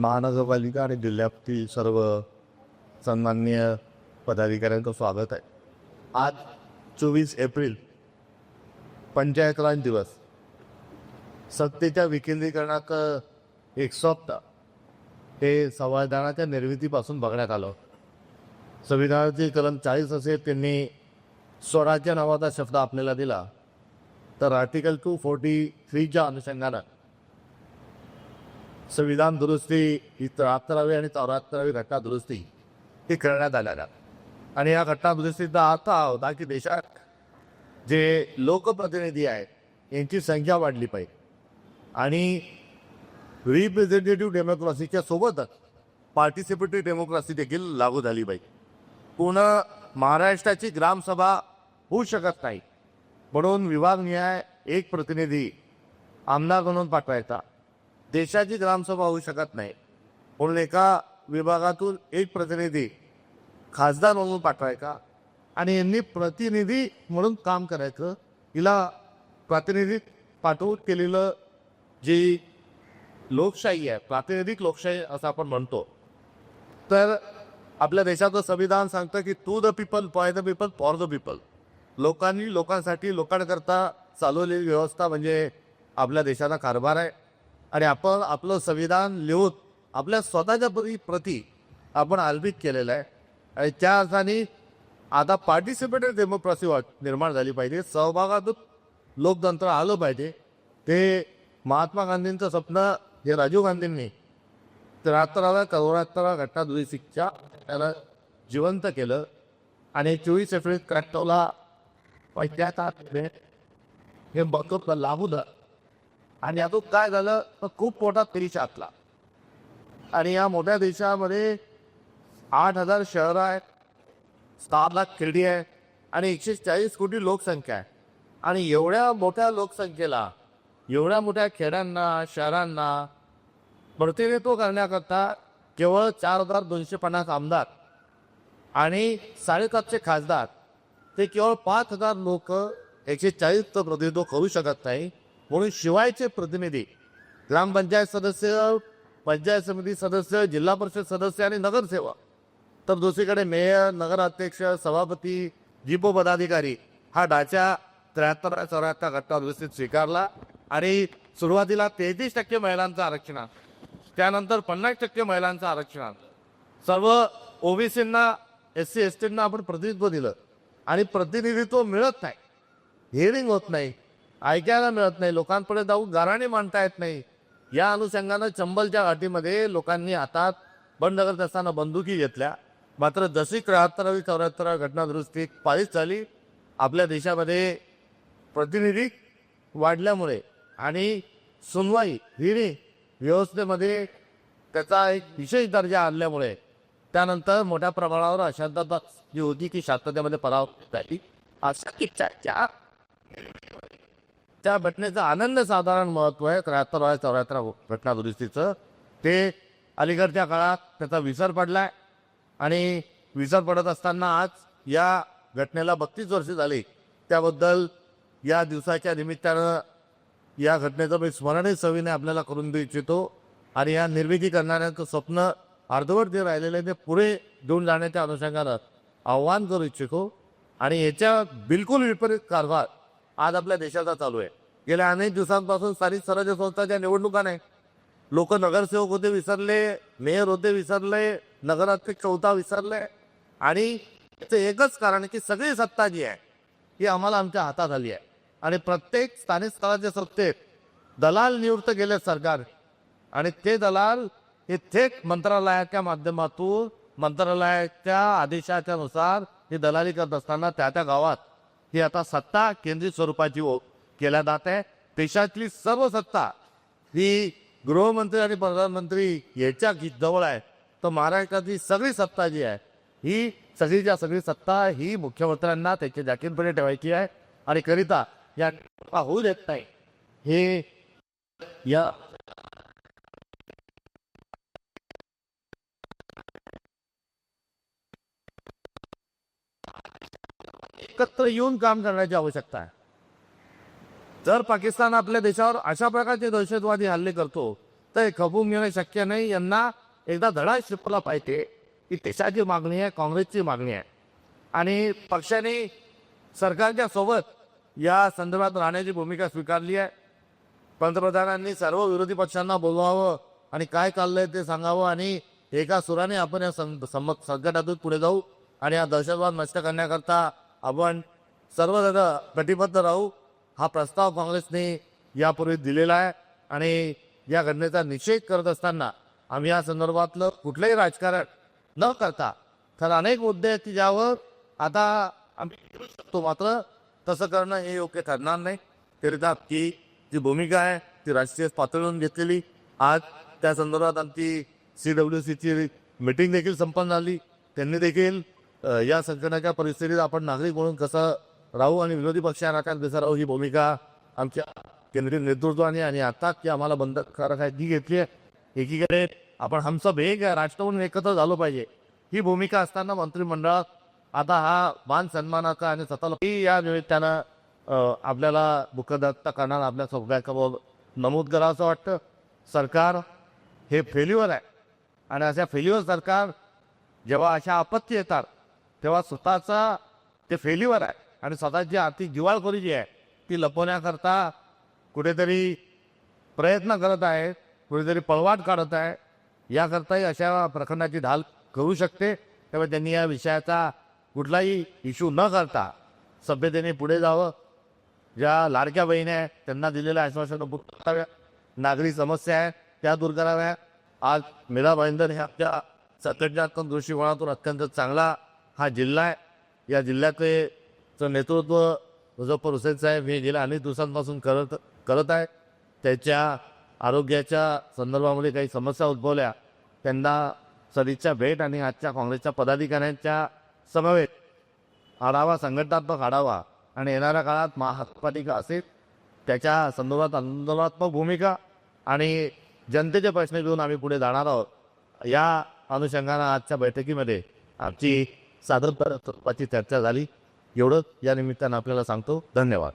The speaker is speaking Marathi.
महानगरपालिका आणि जिल्ह्यातील सर्व सन्मान्य पदाधिकाऱ्यांचं स्वागत आहे. आज चोवीस एप्रिल पंचायत राज दिवस. सत्तेच्या विकेंद्रीकरणाचं एक स्वप्न हे संविधानाच्या निर्मितीपासून बघण्यात आलं. संविधानाचे कलम चाळीस असे त्यांनी स्वराज्य नावाचा शब्द आपल्याला दिला. तर आर्टिकल टू फोर्टी थ्रीच्या अनुषंगानं संविधान दुरुस्ती ही त्र्याहत्तरावी आणि चौऱ्याहत्तरावी घटना दुरुस्ती ही करण्यात आल्या आणि या घटना दुरुस्तीचा अर्थ हा होता की देशात जे लोकप्रतिनिधी आहेत यांची संख्या वाढली पाहिजे. आणि रिप्रेझेंटेटिव्ह डेमोक्रेसीच्या सोबतच पार्टिसिपेटरी डेमोक्रेसी देखील लागू झाली पाहिजे. पूर्ण महाराष्ट्राची ग्रामसभा होऊ शकत नाही. म्हणून विभागनिहाय एक प्रतिनिधी आमदार म्हणून पाठवायचा. देशाची ग्रामसभा होऊ शकत नाही. म्हणून एका विभागातून एक प्रतिनिधी खासदार म्हणून पाठवायचा आणि यांनी प्रतिनिधी म्हणून काम करायचं. हिला प्रातिनिधिक पाठवून केलेलं जी लोकशाही आहे प्रातिनिधिक लोकशाही असं आपण म्हणतो. तर आपल्या देशाचं संविधान सांगतं की to the people by the people for the people लोकांनी लोकांसाठी लोकांकरता चालवलेली व्यवस्था म्हणजे आपल्या देशाचा कारभार आहे. आणि आपण आपलं संविधान लिहून आपल्या स्वतःच्या प्रती प्रती आपण आल्पित केलेलं आहे. आणि त्या अर्थाने आता पार्टिसिपेटेड डेमोक्रेसी निर्माण झाली पाहिजे. सहभागातून लोकतंत्र आलं पाहिजे. ते महात्मा गांधींचं स्वप्न हे राजीव गांधींनी त्र्याहत्तराव्या चौऱ्याहत्तराव्या घटना दुरुस्तीच्या त्याला जिवंत केलं. आणि चोवीस एप्रिल त्र्याहत्तरला पंचायत हे बघतो लागू आणि यातून काय झालं? तर खूप मोठा देश आतला आणि या मोठ्या देशामध्ये आठ हजार शहरं आहेत सहा लाख खेडी आहे आणि एकशे चाळीस कोटी लोकसंख्या आहे. आणि एवढ्या मोठ्या लोकसंख्येला एवढ्या मोठ्या खेड्यांना शहरांना प्रतिनिधित्व करण्याकरता केवळ चार हजार दोनशे पन्नास आमदार आणि साडेसातशे खासदार ते केवळ पाच हजार लोक एकशे चाळीसचं प्रतिनिधित्व करू शकत नाही. म्हणून शिवायचे प्रतिनिधी ग्रामपंचायत सदस्य पंचायत समिती सदस्य जिल्हा परिषद सदस्य आणि नगरसेवक. तर दुसरीकडे मेयर नगराध्यक्ष सभापती जिपो पदाधिकारी हा ढाचा त्र्याहत्तर चौऱ्याहत्तर घटना व्यवस्थित स्वीकारला आणि सुरुवातीला तेहतीस टक्के महिलांचं आरक्षण त्यानंतर पन्नास टक्के महिलांचं आरक्षण सर्व ओबीसींना एस सी एस टींना आपण प्रतिनिधित्व दिलं. आणि प्रतिनिधित्व मिळत नाही. हिअरिंग होत नाही. ऐकायला मिळत नाही. लोकांपुढे जाऊन गाराणे मांडता येत नाही. या अनुषंगानं चंबलच्या घाटीमध्ये लोकांनी हातात बंद करत असताना बंदुकी घेतल्या. मात्र जशी त्र्याहत्तरावी चौऱ्याहत्तरावी घटनादुरुस्ती पारित झाली आपल्या देशामध्ये प्रतिनिधी वाढल्यामुळे आणि सुनवाई हिने व्यवस्थेमध्ये त्याचा एक विशेष दर्जा आणल्यामुळे त्यानंतर मोठ्या प्रमाणावर अशांतता जी होती की शांततेमध्ये पराव झाली. अशा किच्चाच्या त्या घटनेचं आनंद साधारण महत्त्व आहे. त्र्याहत्तर वाय चौऱ्याहत्तर घटना दुरुस्तीचं. ते अलीकडच्या काळात त्याचा विसर पडला आहे आणि विसर पडत असताना आज या घटनेला बत्तीस वर्ष झाली. त्याबद्दल या दिवसाच्या निमित्तानं या घटनेचं मी स्मरणही सवीने आपल्याला करून देऊ इच्छितो. आणि या निर्मिती करणाऱ्यांचं स्वप्न अर्धवट जे राहिलेलं आहे ते पुढे घेऊन जाण्याच्या अनुषंगानं आव्हान करू इच्छितो. आणि याच्या बिलकुल विपरीत कारभार आज आपल्या देशाचा चालू आहे. गेल्या अनेक दिवसांपासून स्थानिक स्वराज्य संस्थाच्या निवडणुका नाही लोक नगरसेवक होते विसरले मेयर होते विसरले नगराध्यक्ष होता विसरले आणि याचं एकच कारण आहे की सगळी सत्ता जी आहे ही आम्हाला आमच्या हातात आली आहे. आणि प्रत्येक स्थानिक स्तराच्या सत्तेत दलाल नियुक्त केले सरकार आणि ते दलाल हे थेट मंत्रालयाच्या माध्यमातून मंत्रालयाच्या आदेशाच्या नुसार ही दलाली करत असताना त्या त्या गावात ही आता सत्ता केंद्रित स्वरूपाची केल्या जात आहे. देशातली सर्व सत्ता ही गृहमंत्री आणि प्रधानमंत्री याच्या जवळ आहे. तर महाराष्ट्रातली सगळी सत्ता जी आहे ही सगळीच्या सगळी सत्ता ही मुख्यमंत्र्यांना त्याच्या जाकीरपणे ठेवायची आहे. आणि करिता या होऊ देत नाही. हे या एकत्र येऊन काम करण्याची आवश्यकता आहे. जर पाकिस्तान आपल्या देशावर अशा प्रकारचे दहशतवादी हल्ले करतो तर हे खपून घेणे शक्य नाही. यांना एकदा धडा शिकवला पाहिजे. की देशाची मागणी आहे काँग्रेसची मागणी आहे. आणि पक्षाने सरकारच्या सोबत या संदर्भात राहण्याची भूमिका स्वीकारली आहे. पंतप्रधानांनी सर्व विरोधी पक्षांना बोलवावं आणि काय चाललंय ते सांगावं आणि एका सुराने आपण या संकटातून पुढे जाऊ आणि हा दहशतवाद नष्ट करण्याकरता आपण सर्वजण कटिबद्ध राहू हा प्रस्ताव काँग्रेसने यापूर्वी दिलेला आहे आणि या घटनेचा निषेध करत असताना आम्ही या संदर्भातलं कुठलंही राजकारण न करता तर अनेक मुद्दे आहेत की ज्यावर आता आम्ही करू शकतो. मात्र तसं करणं हे योग्य ठरणार नाही. करिता की जी भूमिका आहे ती राष्ट्रीय पातळीवरून घेतलेली. आज त्या संदर्भात आमची सी डब्ल्यू सीची मीटिंग देखील संपन्न झाली. त्यांनी देखील या संकटाच्या परिस्थितीत आपण नागरिक म्हणून कसं राहू आणि विरोधी पक्षांना कसं राहू ही भूमिका आमच्या केंद्रीय नेतृत्वाने आणि आता की आम्हाला बंद आहे ती घेतली आहे. एकीकडे आपण हमसब एक आहे राष्ट्र म्हणून एकत्र झालो पाहिजे. ही भूमिका असताना मंत्रिमंडळात आता हा मान सन्मानाचा आणि स्वतःला या निमित्तानं आपल्याला दुःखदत्त करणार आपल्या सगळ्या नमूद करावं असं वाटतं. सरकार हे फेल्युअर आहे. आणि अशा फेल्युअर सरकार जेव्हा अशा आपत्ती येतात तेव्हा स्वतःचा ते फेल्युअर आहे. आणि स्वतःची आर्थिक दिवाळखोरी जी आहे ती लपवण्याकरता कुठेतरी प्रयत्न करत आहे कुठेतरी पळवाट काढत आहे. याकरताही अशा प्रकरणाची ढाल करू शकते. त्यामुळे त्यांनी या विषयाचा कुठलाही इश्यू न करता सभ्यतेने पुढे जावं. ज्या लाडक्या बहिणी आहेत त्यांना दिलेल्या आश्वासन पूर्ण कराव्या नागरी समस्या आहेत त्या दूर कराव्या. आज मीरा भाईंदर हे आपल्या संघटनात्मक दृष्टिकोनातून अत्यंत चांगला हा जिल्हा आहे. या जिल्ह्याचे नेतृत्व मुझफ्फर हुसेन साहेब हे गेल्या अनेक दिवसांपासून करत करत आहे. त्याच्या आरोग्याच्या संदर्भामध्ये काही समस्या उद्भवल्या. त्यांना सदिच्छा भेट आणि आजच्या काँग्रेसच्या पदाधिकाऱ्यांच्या समवेत आढावा संघटनात्मक आढावा आणि येणाऱ्या काळात महापालिका असेल त्याच्या संदर्भात आंदोलनात्मक भूमिका आणि जनतेचे प्रश्न घेऊन आम्ही पुढे जाणार आहोत. या अनुषंगानं आजच्या बैठकीमध्ये आमची सादर स्वरूपाची चर्चा झाली. एवढंच. या निमित्तानं आपल्याला सांगतो धन्यवाद.